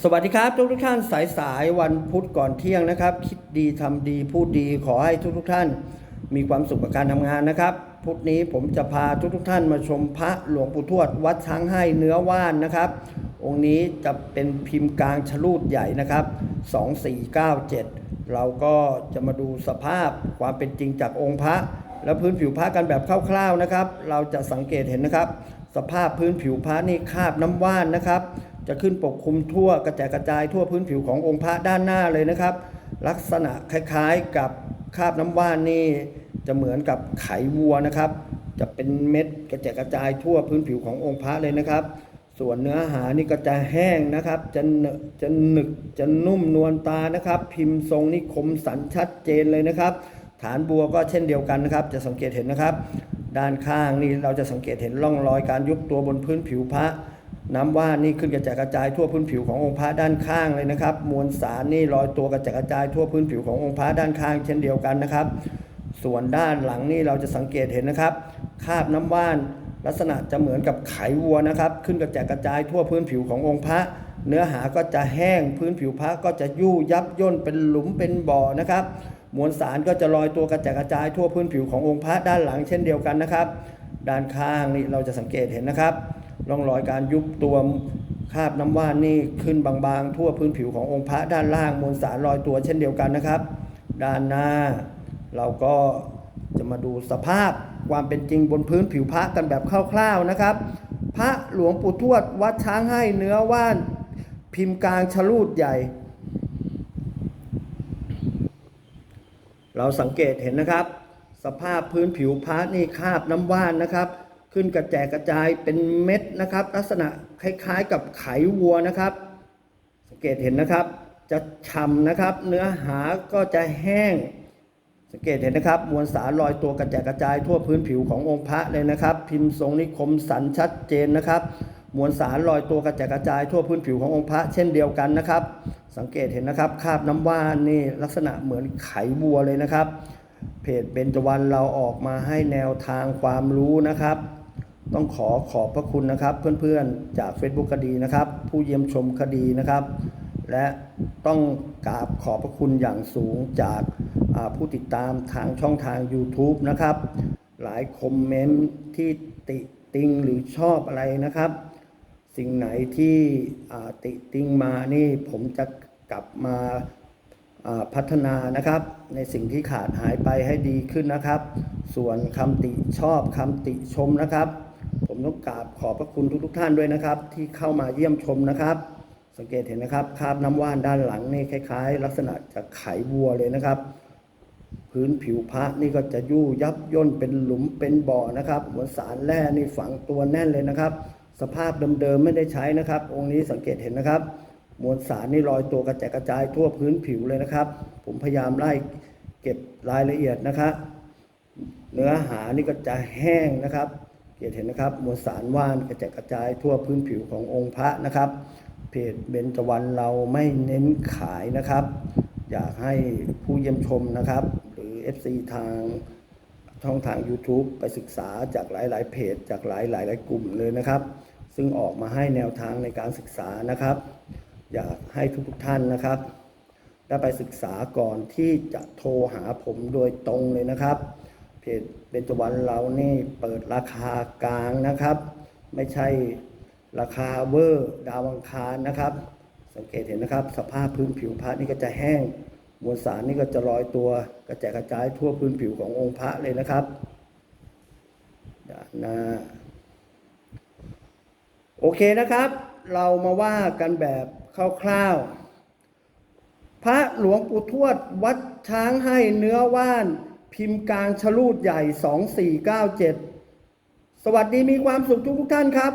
สวัสดีครับทุกทุกท่านสายสายวันพุธก่อนเที่ยงนะครับ คิดดีทำดีพูดดีขอให้ทุกทุกท่าน มีความสุขกับการทำงานนะครับพุธนี้ผมจะพาทุกทุกท่านมาชมพระหลวงปู่ทวด วัดช้างให้เนื้อว่านนะครับ องค์นี้จะเป็นพิมพ์กลางชลูดใหญ่นะครับ 2497 เราก็จะมาดูสภาพความเป็นจริงจากองค์พระ และพื้นผิวพระกันแบบคร่าวๆนะครับ เราจะสังเกตเห็นนะครับ สภาพพื้นผิวพระนี่คาบน้ำว่านนะครับ จะขึ้นปกคลุมทั่วกระจายกระจายทั่วพื้นผิวขององค์พระด้านหน้าเลยนะครับ ลักษณะคล้ายๆกับคราบน้ำว่านนี่จะเหมือนกับไขวัวนะครับ จะเป็นเม็ดกระจายกระจายทั่วพื้นผิวขององค์พระเลยนะครับ ส่วนเนื้อหานี่ก็จะแห้งนะครับ จะเนจะหนึกจะนุ่มนวลตานะครับ พิมพ์ทรงนี่คมสันชัดเจนเลยนะครับ ฐานบัวก็เช่นเดียวกันนะครับ จะสังเกตเห็นนะครับ ด้านข้างนี่เราจะสังเกตเห็นร่องรอยการยุบตัวบนพื้นผิวพระ น้ำว่านนี่ขึ้นกระจายกระจายทั่วพื้นผิวขององค์พระด้านข้างเลยนะครับ มวลสารนี่ลอยตัวกระจายกระจายทั่วพื้นผิวขององค์พระด้านข้าง เช่นเดียวกันนะครับ ส่วนด้านหลังนี่เราจะสังเกตเห็นนะครับ คราบน้ำว่านลักษณะจะเหมือนกับไขวัวนะครับ ขึ้นกระจายกระจายทั่วพื้นผิวขององค์พระ เนื้อหาก็จะแห้งพื้นผิวพระก็จะยู่ยับย่นเป็นหลุมเป็นบ่อนะครับ มวลสารก็จะลอยตัวกระจายกระจายทั่วพื้นผิวขององค์พระด้านหลังเช่นเดียวกันนะครับ ด้านข้างนี่เราจะสังเกตเห็นนะครับ ร่องรอยการยุบตัวคราบน้ำว่านนี่ขึ้นบางๆ ทั่วพื้นผิวขององค์พระด้านล่างมวลสารลอยตัวเช่นเดียวกันนะครับ ด้านหน้า เราก็จะมาดูสภาพความเป็นจริงบนพื้นผิวพระกันแบบคร่าวๆนะครับ พระหลวงปู่ทวดวัดช้างให้เนื้อว่าน พิมพ์กลางชลูดใหญ่ เราสังเกตเห็นนะครับ สภาพพื้นผิวพระนี่คาบน้ำว่านนะครับ ขึ้นกระแจกระจายเป็นเม็ดนะครับ ลักษณะคล้ายๆ กับไขวัวนะครับ สังเกตเห็นนะครับ จะฉ่ำนะครับ เนื้อหาก็จะแห้ง สังเกตเห็นนะครับ มวลสารลอยตัวกระจายกระจายทั่วพื้นผิวขององค์พระเลยนะครับ พิมพ์ทรงนิคมสันชัดเจนนะครับมวลสารลอยตัวกระจายกระจายทั่วพื้นผิวขององค์พระเช่นเดียวกันนะครับ สังเกตเห็นนะครับคราบน้ำว่านนี่ลักษณะเหมือนไขบัวเลยนะครับ เพจเบญจวรรณเราออกมาให้แนวทางความรู้นะครับ ต้องขอขอบพระคุณนะครับ เพื่อนๆจาก Facebook คดีนะครับ ผู้เยี่ยมชมคดีนะครับ และต้องกราบขอบพระคุณอย่างสูงจากผู้ติดตามทางช่องทาง YouTube นะครับ หลายคอมเมนต์ที่ติติงหรือชอบอะไรนะครับ สิ่งไหนที่ติติงมานี่ผมจะกลับมาพัฒนานะครับ ในสิ่งที่ขาดหายไปให้ดีขึ้นนะครับ ส่วนคำติชอบคำติชมนะครับ ผมต้องกราบขอบพระคุณทุกๆท่านด้วยนะครับ ที่เข้ามาเยี่ยมชมนะครับ สังเกตเห็นนะครับคราบน้ำว่านด้านหลังนี่คล้าย ๆ ลักษณะจะไขวัวเลยนะครับ พื้นผิวพระนี่ก็จะยู่ยับย่นเป็นหลุมเป็นบ่อนะครับเหมือนสารแร่นี่ฝังตัวแน่นเลยนะครับ สภาพเดิมๆไม่ได้ใช้นะครับ องค์นี้สังเกตเห็นนะครับ มวลสารนี่ลอยตัวกระจายกระจายทั่วพื้นผิวเลยนะครับ ผมพยายามไล่เก็บรายละเอียดนะครับเนื้อหานี่ก็จะแห้งนะครับ เกตเห็นนะครับมวลสารว่านกระจายกระจายทั่วพื้นผิวขององค์พระนะครับ เพจเบญจวรรณเราไม่เน้นขายนะครับ อยากให้ผู้เยี่ยมชมนะครับ หรือ FC ทางช่องทาง YouTube ไปศึกษาจากหลาย ๆ เพจ จากหลายหลายหลายกลุ่มเลยนะครับ ซึ่งออกมาให้แนวทางในการศึกษานะครับ อยากให้ทุกๆท่านนะครับได้ไปศึกษาก่อนที่จะโทรหาผมโดยตรงเลยนะครับ เพจเบญจวรรณเรานี่เปิดราคากลางนะครับ ไม่ใช่ราคาเวอร์ดาวังคารนะครับ สังเกตเห็นนะครับ สภาพพื้นผิวพระนี่ก็จะแห้งมวลสารนี่ก็จะลอยตัวกระจายกระจายทั่วพื้นผิวขององค์พระเลยนะครับด้านหน้าโอเคนะครับ เรามาว่ากันแบบคร่าวๆพระหลวงปู่ทวดวัดช้างให้เนื้อว่าน พิมพ์กลางชลูดใหญ่ 2497 สวัสดีมีความสุขทุกท่านครับ